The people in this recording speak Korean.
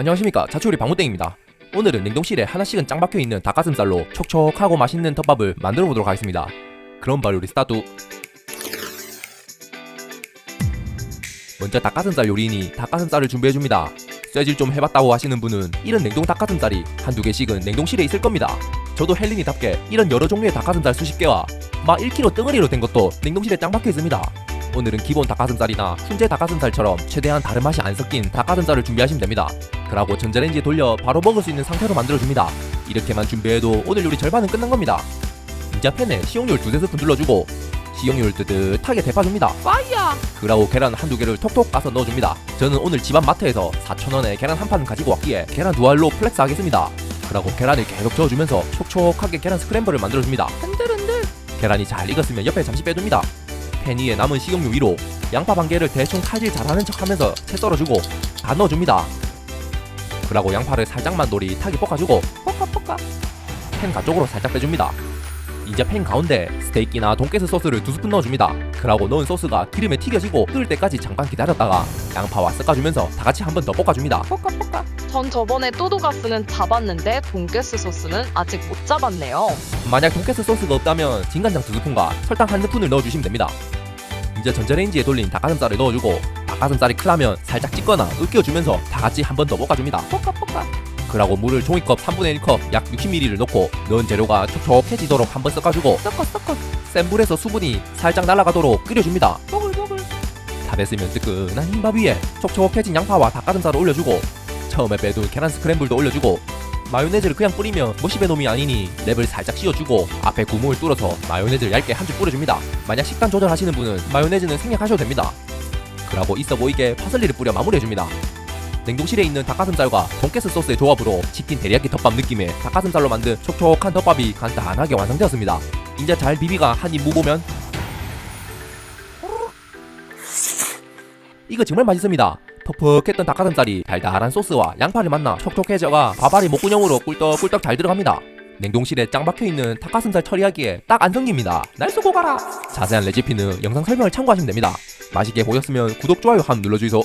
안녕하십니까. 자취요리 방무땡입니다. 오늘은 냉동실에 하나씩은 짱 박혀있는 닭가슴살로 촉촉하고 맛있는 덮밥을 만들어 보도록 하겠습니다. 그럼 바로 요리 스타트. 먼저 닭가슴살 요리인이 닭가슴살을 준비해줍니다. 쇠질 좀 해봤다고 하시는 분은 이런 냉동 닭가슴살이 한두 개씩은 냉동실에 있을 겁니다. 저도 헬린이답게 이런 여러 종류의 닭가슴살 수십 개와 막 1kg 덩어리로 된 것도 냉동실에 짱 박혀 있습니다 오늘은 기본 닭가슴살이나 훈제 닭가슴살처럼 최대한 다른 맛이 안 섞인 닭가슴살을 준비하시면 됩니다. 그러고 전자레인지에 돌려 바로 먹을 수 있는 상태로 만들어줍니다. 이렇게만 준비해도 오늘 요리 절반은 끝난 겁니다. 이제 팬에 식용유를 두세 스푼 둘러주고 식용유를 뜨뜻하게 데펴줍니다. 파이야 그러고 계란 한두 개를 톡톡 까서 넣어줍니다. 저는 오늘 집안 마트에서 4,000원에 계란 한 판 가지고 왔기에 계란 두 알로 플렉스 하겠습니다. 그러고 계란을 계속 저어주면서 촉촉하게 계란 스크램블을 만들어줍니다. 흔들흔들 계란이 잘 익었으면 옆에 잠시 빼둡니다. 팬 위에 남은 식용유 위로 양파 반 개를 대충 칼질 잘하는 척하면서 채 썰어주고 다 넣어줍니다. 그러고 양파를 살짝만 노릿하게 볶아주고 뽀까뽀까 팬 가쪽으로 살짝 빼줍니다. 이제 팬 가운데 스테이크나 돈가스 소스를 두 스푼 넣어줍니다. 그러고 넣은 소스가 기름에 튀겨지고 끓을 때까지 잠깐 기다렸다가 양파와 섞어주면서 다 같이 한 번 더 볶아줍니다. 뽀까뽀까 전 저번에 또도가스는 잡았는데 돈가스 소스는 아직 못 잡았네요. 만약 돈가스 소스가 없다면 진간장 두 스푼과 설탕 한 스푼을 넣어주시면 됩니다. 이제 전자레인지에 돌린 닭가슴살을 넣어주고 닭가슴살이 크다면 살짝 찢거나 으깨어주면서 다 같이 한 번 더 볶아줍니다. 뽀까뽀까 그러고 물을 종이컵 3분의 1컵 약 60ml를 넣고 넣은 재료가 촉촉해지도록 한번 섞어주고 섞어 섞어 센 불에서 수분이 살짝 날아가도록 끓여줍니다. 뽀글뽀글 다 됐으면 뜨끈한 흰밥 위에 촉촉해진 양파와 닭가슴살을 올려주고 처음에 빼둔 계란 스크램블도 올려주고 마요네즈를 그냥 뿌리면 무시베 놈이 아니니 랩을 살짝 씌워주고 앞에 구멍을 뚫어서 마요네즈를 얇게 한 줄 뿌려줍니다. 만약 식단 조절하시는 분은 마요네즈는 생략하셔도 됩니다. 그러고 있어 보이게 파슬리를 뿌려 마무리해줍니다. 냉동실에 있는 닭가슴살과 돈가스 소스의 조합으로 치킨 데리야끼 덮밥 느낌의 닭가슴살로 만든 촉촉한 덮밥이 간단하게 완성되었습니다. 이제 잘 비비가 한 입 무보면 이거 정말 맛있습니다. 퍽퍽했던 닭가슴살이 달달한 소스와 양파를 만나 촉촉해져가 밥알이 목구멍으로 꿀떡꿀떡 잘 들어갑니다. 냉동실에 짱 박혀있는 닭가슴살 처리하기에 딱 안성기입니다. 날 쏘 고 가라! 자세한 레시피는 영상 설명을 참고하시면 됩니다. 맛있게 보셨으면 구독, 좋아요 함 눌러주이소.